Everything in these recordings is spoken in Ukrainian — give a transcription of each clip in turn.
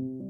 Село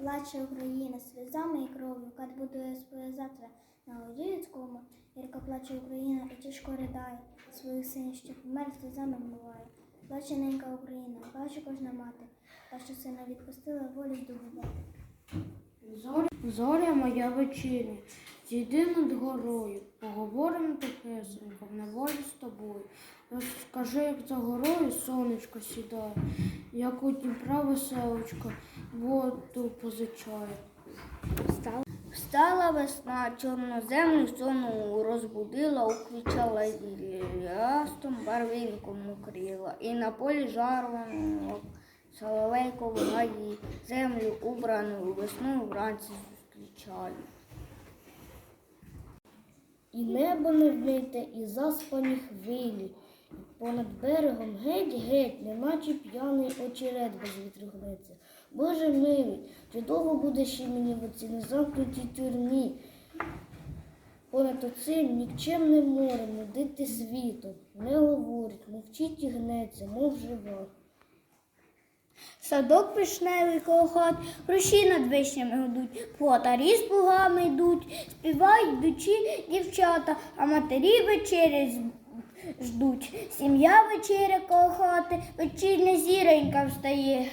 Плаче Україна сльозами і кров'ю, кат будує своє завтра на воді людському. Гірко плаче Україна і тяжко ридає, своїх синів, що помер сльозами вмиває. Плаче ненька Україна, плаче кожна мати, та що сина відпустила волю здобувати. Зоря, зоря моя вечірня, зійди над горою, поговоримо тихесенько, в неволі з тобою. Розкажи, як за горою сонечко сідає, як у Дніпра веселочка воду позичає. Встала весна, чорну землю сону розбудила, уквічала і рястом барвінком укрила, і на полі жарваного соловейко гаї, землю убрану весну вранці зустрічає. І небо не вмите, і заспані хвилі. І понад берегом геть-геть, неначе п'яний очерет без вітругнеться. Боже милий, чи довго буде ще мені в оцій незамкнутій тюрмі? Понад оцим нікчемним морем нудити світом, не говорить, мовчить і гнеться, мов жива. Садок вишневий коло хат, руші над вишнями гудуть, плотарі з плугами йдуть, співають йдучі дівчата, а матері вечері з- ждуть. Сім'я вечеря коло хати, вечірня зіронька встає.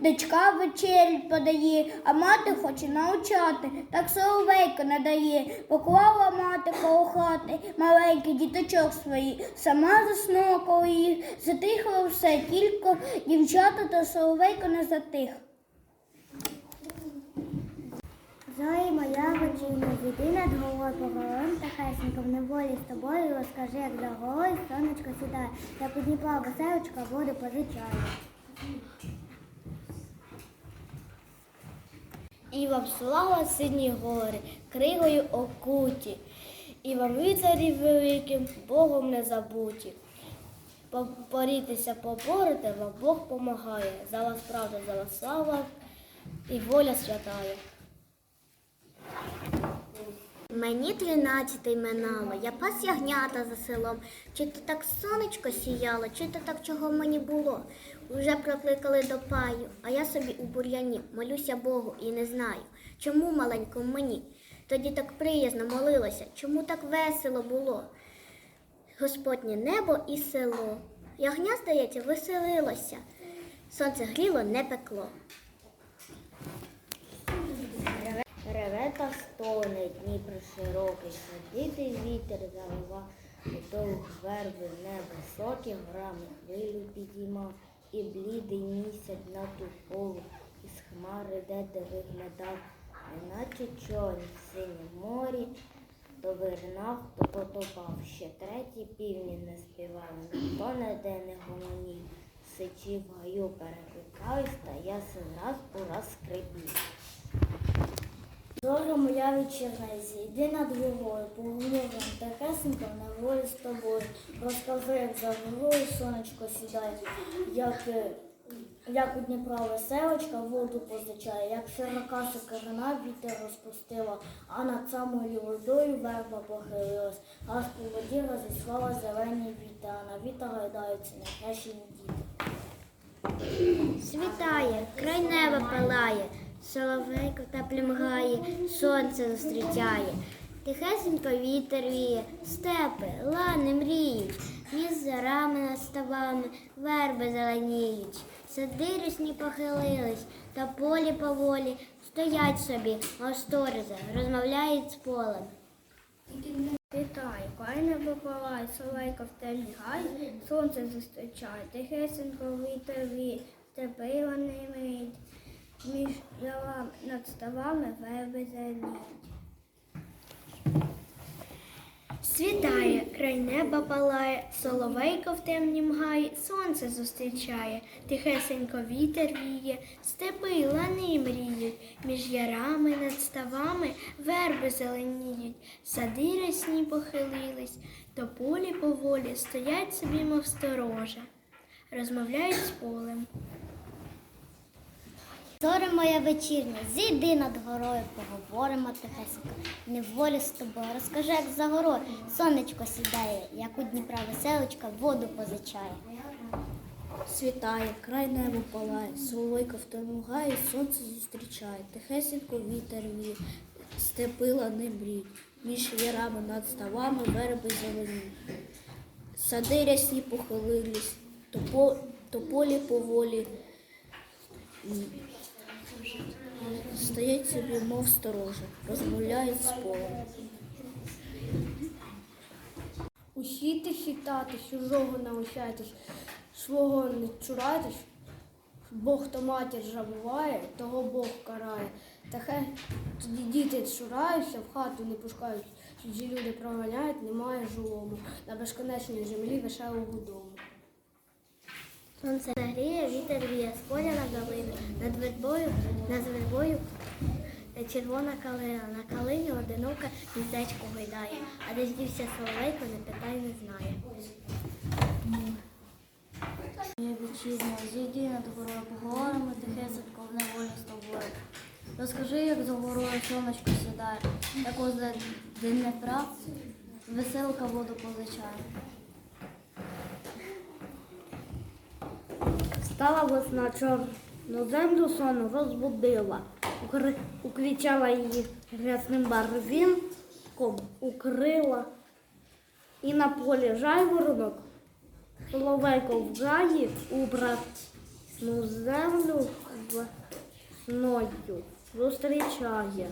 Дочка вечерю подає, а мати хоче навчати, так соловейко не дає. Поклала мати коло хати маленький діточок свої, сама заснула коло їх, затихло все, тільки дівчата та соловейко не затих. Зої моя вечірня, зійди над головою, поговорим тихесенько в неволі з тобою, розкажи, як за горою сонечко сідає, та підніпла веселочка воду позичає. І вам слава сині гори, кригою окуті, і вам вицарі великим, Богом не забуті. Порітися, поборете, вам Бог помагає. За вас правда, за вас слава і воля святая. Мені тринадцятий минало, я пас ягнята за селом. Чи то так сонечко сіяло, чи то так чого мені було. Уже прокликали до паю, а я собі у бур'яні молюся Богу і не знаю, чому маленькому мені. Тоді так приязно молилася, чому так весело було. Господнє небо і село. Ягня, здається, веселилося. Сонце гріло, не пекло. Та стоне, Дніпро широкий, сердитий вітер завива, довг верби в високі грами хвилю підіймав, і блідий місяць на ту полу, із хмари де виглядав, неначе човен в синім морі, то вирнав, то потопав, ще треті півні не співали, ніхто не де не гомонів, сичі в гаю перекликаюсь, та ясен раз у раз скрипів. Зоря моя вечірна, зійди над головою, поговоримо тихесенько на волі з тобою. Розкажи, як за горою сонечко сідає, як е, Як у Дніпра веселочка воду позичає, як широка сокирина вітер розпустила, а над самою водою верба похилилась, аж по воді розіслала зелені віта, а на віта гайдаються нехрещені діти. Світає, край неба палає, соловейко теплі мгає, сонце зустрічає. Тихесенько вітер віє, степи, лани мріють, між зарами над ставами, верби зеленіють. Сади рясні похилились, та полі поволі стоять собі, мов розмовляють з полем. Вітаю, край небо палає, соловейко в темні гай, сонце зустрічає, тихесенько вітер віє, степи вони мріють, між ялами над ставами верби зеленіють. Світає, край неба палає, соловейко в темнім гаї, сонце зустрічає, тихесенько вітер віє, степи лани мріють, між ярами над ставами верби зеленіють, сади рясні похилились, то полі поволі стоять собі, мов сторожа, розмовляють з полем. Зоре моя вечірня, зійди над горою, поговоримо тихесенько, не волі з тобою. Розкажи, як за горою сонечко сідає, як у Дніпра веселочка воду позичає. Світає, край небо палає, соловейко в тому гаї, сонце зустрічає, тихесенько вітер віє, степи лани мріють, між ярами над ставами верби зелені. Сади рясні похилились, то, по, то полі поволі стоять собі, мов сторожа, розмовляють з полем. Усіти хитати, чужого навчайтесь, свого не чурайтесь. Бог хто матір забуває, того Бог карає. Та хай тоді діти чураються, в хату не пускають, чужі люди проганяють, немає жолому. На безконечній землі веселого дому. Вітер віє, з поля на долину, над вербою, над вербою е, червона калина, на калині одинока гніздечко гойдає, а де дівся соловейко, не питай, не знає. Моя вечірня, зійди над горою, поговоримо тихесенько в неволі з тобою. Розкажи, як за горою сонечко сідає, як день неправ веселка воду позичає. Стала весна чорну землю сону розбудила, уквічала її грязним барвінком, укрила, і на полі жайворонок, соловейко в гаї убратну землю весною зустрічає.